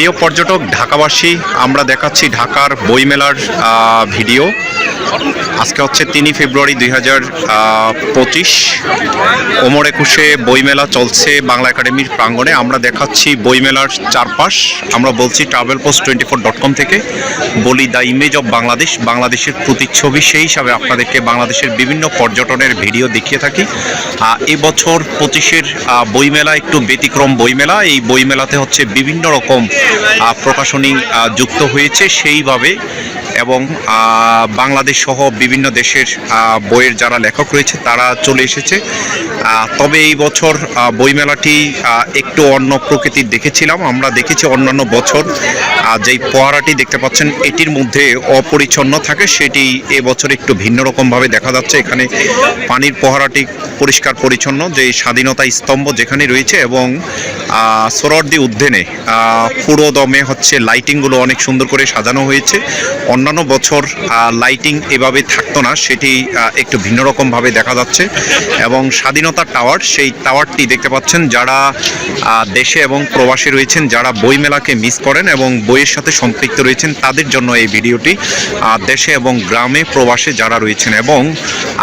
প্রিয় পর্যটক ঢাকাবাসী আমরা দেখাচ্ছি ঢাকার বইমেলার ভিডিও। আজকে হচ্ছে তিনই ফেব্রুয়ারি দুই হাজার পঁচিশ। ওমর একুশে বইমেলা চলছে বাংলা একাডেমির প্রাঙ্গণে। আমরা দেখাচ্ছি বইমেলার চারপাশ। আমরা বলছি travel post twenty four dot com থেকে। বলি দ্য ইমেজ অফ বাংলাদেশ। বাংলাদেশের প্রতিচ্ছবি সেই হিসাবে আপনাদেরকে বাংলাদেশের বিভিন্ন পর্যটনের ভিডিও দেখিয়ে থাকি। এবছর পঁচিশের বইমেলা একটু ব্যতিক্রম বইমেলা। এই বইমেলাতে হচ্ছে বিভিন্ন রকম প্রকাশনী যুক্ত হয়েছে সেইভাবে। এবং বাংলাদেশ সহ বিভিন্ন দেশের বইয়ের যারা লেখক রয়েছে, তারা চলে এসেছে। তবে এই বছর বইমেলাটি একটু অন্য প্রকৃতির দেখেছিলাম। আমরা দেখেছি অন্যান্য বছর যেই পোয়ারাটি দেখতে পাচ্ছেন, এটির মধ্যে অপরিচ্ছন্ন থাকে। সেটি এবছর একটু ভিন্ন রকমভাবে দেখা যাচ্ছে। এখানে পানির পোহারাটি পরিষ্কার পরিচ্ছন্ন, যে স্বাধীনতা স্তম্ভ যেখানে রয়েছে এবং সোহরাওয়ার্দী উদ্যানে পুরো দমে হচ্ছে লাইটিংগুলো অনেক সুন্দর করে সাজানো হয়েছে। অন্যান্য বছর লাইটিং এভাবে থাকতো না, সেটি একটু ভিন্ন রকমভাবে দেখা যাচ্ছে এবং স্বাধীনতা টাওয়ার, সেই টাওয়ারটি দেখতে পাচ্ছেন যারা দেশে এবং প্রবাসে রয়েছেন, যারা বইমেলাকে মিস করেন এবং বইয়ের সাথে সম্পৃক্ত রয়েছেন, তাদের জন্য এই ভিডিওটি দেশে এবং গ্রামে প্রবাসে যারা রয়েছেন এবং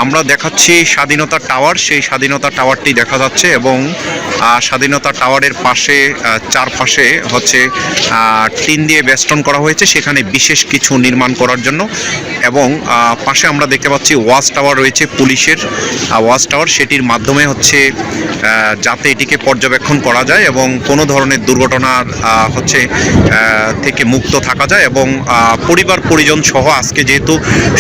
আমরা দেখাচ্ছি স্বাধীনতা টাওয়ার সেই স্বাধীনতা টাওয়ারটি দেখা যাচ্ছে এবং স্বাধীনতা টাওয়ারের পাশে চারপাশে হচ্ছে টিন দিয়ে বেষ্টন করা হয়েছে সেখানে বিশেষ কিছু নির্মাণ করার জন্য এবং পাশে আমরা দেখতে পাচ্ছি ওয়াচ টাওয়ার রয়েছে পুলিশের ওয়াচ টাওয়ার সেটির মাধ্যমে হচ্ছে যাতে এটিকে পর্যবেক্ষণ করা যায় এবং কোনো ধরনের দুর্ঘটনার হচ্ছে থেকে মুক্ত থাকা যায় এবং পরিবার পরিজন সহ আজকে যেহেতু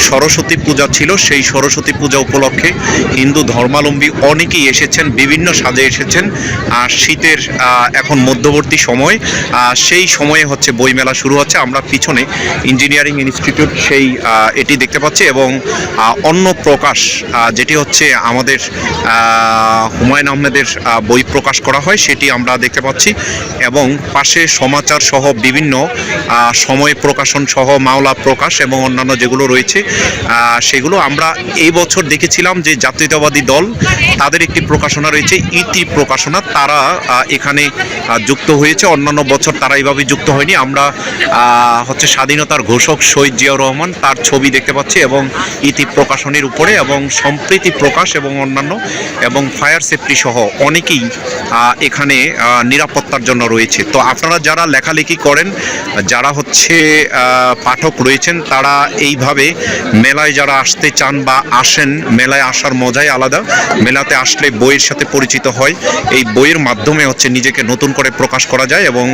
সরস্বতী পূজা ছিল সেই সরস্বতী পূজা উপলক্ষে হিন্দু ধর্মাবলম্বী অনেকেই এসেছেন, বিভিন্ন সাজে এসেছেন। আর শীতের এখন মধ্যবর্তী সময় সেই সময়ে হচ্ছে বইমেলা শুরু হচ্ছে। আমরা পিছনে ইঞ্জিনিয়ারিং ইনস্টিটিউট সেই এটি দেখতে পাচ্ছি এবং অন্য প্রকাশ যেটি হচ্ছে আমাদের হুমায়ুন আহমেদের বই প্রকাশ করা হয়, সেটি আমরা দেখতে পাচ্ছি। এবং পাশে সমাচার সহ বিভিন্ন সময় প্রকাশন সহ মাওলা প্রকাশ এবং অন্যান্য যেগুলো রয়েছে সেগুলো আমরা এই বছর দেখেছিলাম যে জাতীয়তাবাদী দল তাদের একটি প্রকাশনা রয়েছে, ইতি প্রকাশনা। তারা এখানে যুক্ত হয়েছে। অন্যান্য বছর তারা এইভাবে যুক্ত হয়নি। আমরা হচ্ছে স্বাধীনতার ঘোষক শহীদ জিয়াউর রহমান তার ছবি দেখতে পাচ্ছি এবং ইতি প্রকাশনীর উপরে এবং সম্প্রীতি প্রকাশ এবং অন্যান্য এবং ফায়ার সেফটি সহ অনেকেই এখানে নিরাপত্তার জন্য রয়েছে। তো আপনারা যারা লেখালেখি করেন, যারা হচ্ছে পাঠক রয়েছেন, তারা এইভাবে মেলায় যারা আসতে চান বা আসেন, মেলায় আসার মজাই আলাদা। মেলাতে আসলে বইয়ের সাথে পরিচিত হয়। এই বইয়ের মাধ্যমে হচ্ছে নিজেকে নতুন করে প্রকাশ করা যায় এবং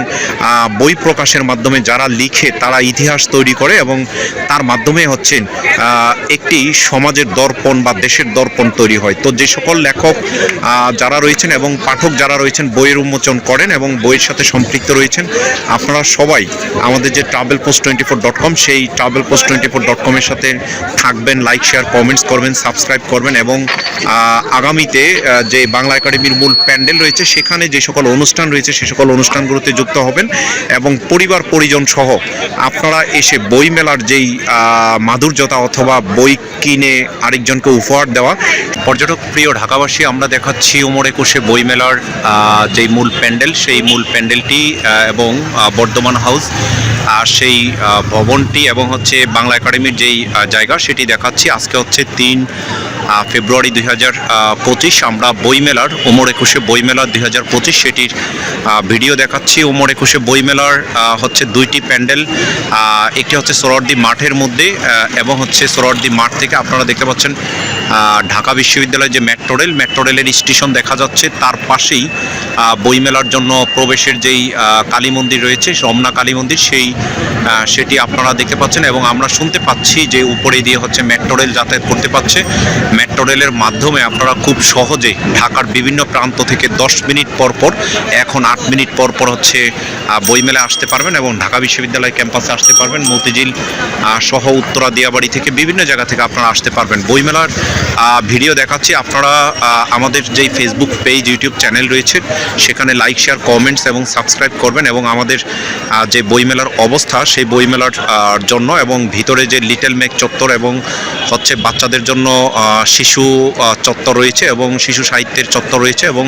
বই প্রকাশের মাধ্যমে যারা লিখে, তারা ইতিহাস তৈরি করে এবং তার মাধ্যমে হচ্ছে একটি সমাজের দর্পণ বা দেশের দর্পণ তৈরি হয়। তো যে সকল লেখক যারা রয়েছেন এবং পাঠক যারা রয়েছেন, বইয়ের উন্মোচন করেন এবং বইয়ের সাথে সম্পৃক্ত রয়েছেন, আপনারা সবাই আমাদের যে travel post twenty four dot com সেই travel post twenty four dot কমের সাথে থাকবেন লাইক শেয়ার কমেন্টস করবেন সাবস্ক্রাইব করবেন এবং আগামীতে যে বাংলা একাডেমির মূল প্যান্ডেল রয়েছে, সেখানে যে সকল অনুষ্ঠান রয়েছে, সে সকল অনুষ্ঠানগুলোতে যুক্ত হবেন এবং পরিবার, পরিজন সহ আপনারা এসে বই মেলার যেই মাধুর্যতা অথবা বই কিনে আরেকজনকে উপহার দেওয়া, পর্যটক প্রিয় ঢাকাবাসী, আমরা দেখাচ্ছি উমর একুশে বইমেলার যেই মূল প্যান্ডেল, সেই মূল প্যান্ডেলটি এবং বর্ধমান হাউস, আর সেই ভবনটি এবং হচ্ছে বাংলা একাডেমির যেই জায়গা সেটি দেখাচ্ছি। আজকে হচ্ছে তিন ফেব্রুয়ারি দুই হাজার পঁচিশ। আমরা বইমেলার, ওমর একুশে বইমেলার দুই হাজার পঁচিশ সেটির ভিডিও দেখাচ্ছি। ওমর একুশে বইমেলার হচ্ছে দুইটি প্যান্ডেল একটি হচ্ছে সোহরাওয়ার্দী মাঠের মধ্যে এবং হচ্ছে সোহরাওয়ার্দী মাঠ থেকে আপনারা দেখতে পাচ্ছেন ঢাকা বিশ্ববিদ্যালয়ের যে মেট্রো রেল মেট্রো রেলের স্টেশন দেখা যাচ্ছে। তার পাশেই বইমেলার জন্য প্রবেশের যেই কালী মন্দির রয়েছে, রমনা কালী মন্দির, সেই সেটি আপনারা দেখতে পাচ্ছেন এবং আমরা শুনতে পাচ্ছি যে উপরে দিয়ে হচ্ছে মেট্রো রেল যাতায়াত করতে পারছে। মেট্রো রেলের মাধ্যমে আপনারা খুব সহজে ঢাকার বিভিন্ন প্রান্ত থেকে দশ মিনিট পর পর, এখন আট মিনিট পর পর হচ্ছে বইমেলা আসতে পারবেন এবং ঢাকা বিশ্ববিদ্যালয় ক্যাম্পাসে আসতে পারবেন। মতিঝিল সহ উত্তরা, দিয়াবাড়ি থেকে বিভিন্ন জায়গা থেকে আপনারা আসতে পারবেন। বইমেলার ভিডিও দেখাচ্ছি। আপনারা আমাদের যেই ফেসবুক পেজ ইউটিউব চ্যানেল রয়েছে, সেখানে লাইক শেয়ার কমেন্টস এবং সাবস্ক্রাইব করবেন এবং আমাদের যে বইমেলার অবস্থা, সেই বইমেলার জন্য এবং ভিতরে যে লিটল মেক চত্বর এবং হচ্ছে বাচ্চাদের জন্য শিশু চত্বর রয়েছে এবং শিশু সাহিত্যের চত্বর রয়েছে এবং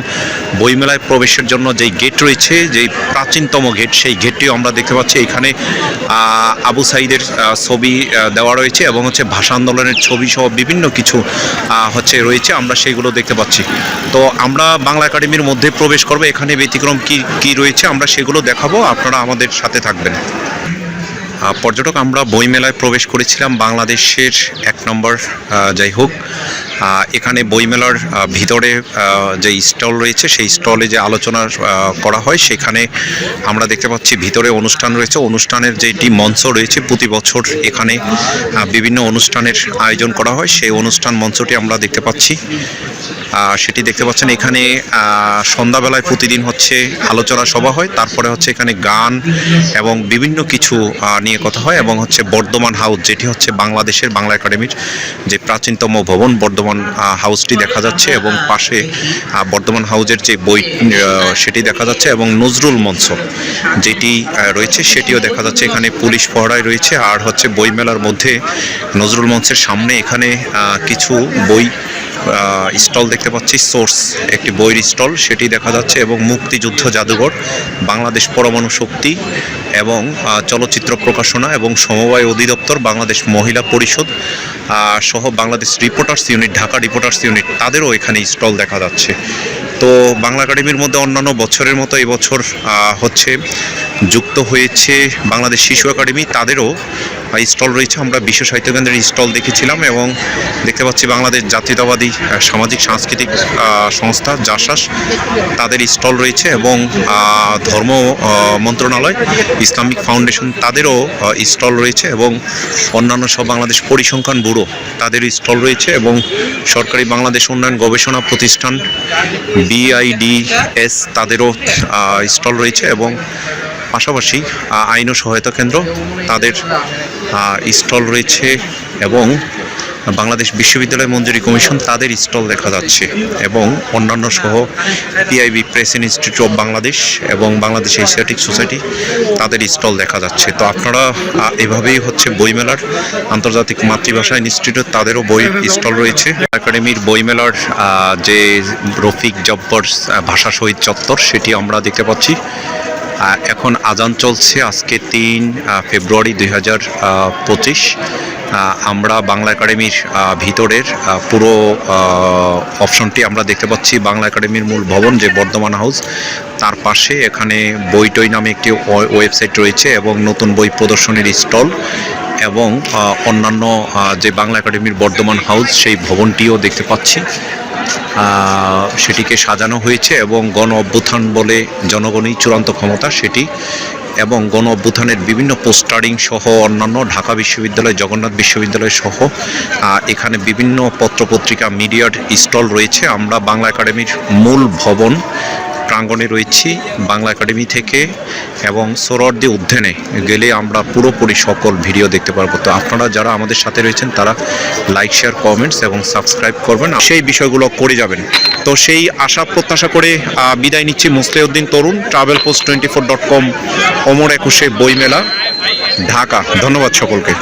বইমেলায় প্রবেশের জন্য যেই গেট রয়েছে, যেই প্রাচীনতম গেট সেই গেটটিও আমরা দেখতে পাচ্ছি। এখানে আবু সাইদের ছবি দেওয়া রয়েছে এবং হচ্ছে ভাষা আন্দোলনের ছবি সহ বিভিন্ন কিছু হচ্ছে রয়েছে, আমরা সেইগুলো দেখতে পাচ্ছি। তো আমরা বাংলা একাডেমির মধ্যে প্রবেশ করব, এখানে ব্যতিক্রম কি কি রয়েছে আমরা সেগুলো দেখাবো, আপনারা আমাদের সাথে থাকবেন। পর্যটক, আমরা বইমেলায় প্রবেশ করেছিলাম, বাংলাদেশের এক নম্বর যাই হোক এখানে বইমেলার ভিতরে যে স্টল রয়েছে, সেই স্টলে যে আলোচনা করা হয়, সেখানে আমরা দেখতে পাচ্ছি ভিতরে অনুষ্ঠান রয়েছে। অনুষ্ঠানের যেটি মঞ্চ রয়েছে, প্রতি বছর এখানে বিভিন্ন অনুষ্ঠানের আয়োজন করা হয়। সেই অনুষ্ঠান মঞ্চটি আমরা দেখতে পাচ্ছি। সেটি দেখতে পাচ্ছেন এখানে সন্ধ্যাবেলায় প্রতিদিন হচ্ছে আলোচনা সভা হয়। তারপরে হচ্ছে এখানে গান এবং বিভিন্ন কিছু নিয়ে কথা হয় এবং হচ্ছে বর্ধমান হাউস, যেটি হচ্ছে বাংলাদেশের বাংলা একাডেমির যে প্রাচীনতম ভবন বর্ধমান হাউসটি দেখা যাচ্ছে এবং পাশে বর্ধমান হাউজের যে বই সেটি দেখা যাচ্ছে এবং নজরুল মঞ্চ যেটি রয়েছে সেটিও দেখা যাচ্ছে। এখানে পুলিশ পহড়ায় রয়েছে। আর হচ্ছে বইমেলার মধ্যে নজরুল মঞ্চের সামনে এখানে কিছু বই স্টল দেখতে পাচ্ছি, সোর্স, একটি বইয়ের স্টল, সেটি দেখা যাচ্ছে, এবং মুক্তিযুদ্ধ জাদুঘর, বাংলাদেশ পরমাণু শক্তি এবং চলচ্চিত্র প্রকাশনা এবং সমবায় অধিদপ্তর, বাংলাদেশ মহিলা পরিষদ সহ Bangladesh reporters unit, Dhaka reporters unit, তাদেরও এখানে স্টল দেখা যাচ্ছে। তো বাংলা একাডেমির মধ্যে অন্যান্য বছরের মতো এবছর হচ্ছে যুক্ত হয়েছে বাংলাদেশ শিশু একাডেমি, তাদেরও স্টল রয়েছে, আমরা বিশ্ব সাহিত্য কেন্দ্রের স্টল দেখেছিলাম এবং দেখতে পাচ্ছি বাংলাদেশ জাতীয়তাবাদী সামাজিক, সাংস্কৃতিক সংস্থা জাসাস, তাদের স্টল রয়েছে এবং ধর্ম মন্ত্রণালয়, ইসলামিক ফাউন্ডেশন, তাদেরও স্টল রয়েছে এবং অন্যান্য সব বাংলাদেশ পরিসংখ্যান ব্যুরো, তাদের স্টল রয়েছে এবং সরকারি বাংলাদেশ উন্নয়ন গবেষণা প্রতিষ্ঠান, বিআইডিএস, তাদেরও স্টল রয়েছে এবং পাশাপাশি আইন ও সহায়তা কেন্দ্র, তাদের স্টল রয়েছে এবং বাংলাদেশ বিশ্ববিদ্যালয় মঞ্জুরি কমিশন তাদের স্টল দেখা যাচ্ছে এবং অন্যান্য সহ PIB press institute of Bangladesh এবং বাংলাদেশ এশিয়াটিক সোসাইটি তাদের স্টল দেখা যাচ্ছে। তো আপনারা এভাবেই হচ্ছে বইমেলার আন্তর্জাতিক মাতৃভাষা ইনস্টিটিউট তাদেরও বই স্টল রয়েছে। একাডেমির বইমেলার যে রফিক জব্বর ভাষা শহীদ চত্বর সেটি আমরা দেখতে পাচ্ছি। এখন আজান চলছে আজকে তিন ফেব্রুয়ারি দুই হাজার পঁচিশ। আমরা বাংলা একাডেমির ভিতরের পুরো অপশনটি আমরা দেখতে পাচ্ছি। বাংলা একাডেমির মূল ভবন যে বর্ধমান হাউস, তার পাশে এখানে বইটই নামে একটি ওয়ে- ওয়েবসাইট রয়েছে এবং নতুন বই প্রদর্শনীর স্টল এবং অন্যান্য যে বাংলা একাডেমির বর্ধমান হাউস, সেই ভবনটিও দেখতে পাচ্ছি। সেটিকে সাজানো হয়েছে এবং গণ অভ্যুত্থান বলে জনগণই চূড়ান্ত ক্ষমতা সেটি এবং গণ অভ্যুত্থানের বিভিন্ন পোস্টারিং সহ অন্যান্য ঢাকা বিশ্ববিদ্যালয়, জগন্নাথ বিশ্ববিদ্যালয় সহ এখানে বিভিন্ন পত্রপত্রিকা, মিডিয়ার স্টল রয়েছে। আমরা বাংলা একাডেমির মূল ভবন প্রাঙ্গণে রয়েছি, বাংলা একাডেমি থেকে এবং সোরর্দি উদ্যানে গেলে আমরা পুরোপুরি সকল ভিডিও দেখতে পারব। তো আপনারা যারা আমাদের সাথে রয়েছেন, তারা লাইক, শেয়ার, কমেন্টস এবং সাবস্ক্রাইব করবেন। সেই বিষয়গুলো করে যাবেন। তো সেই আশা, প্রত্যাশা করে বিদায় নিচ্ছি Musliuddin Tarun travel post twenty four dot com Amar Ekushey Boimela, Dhaka. ধন্যবাদ সকলকে।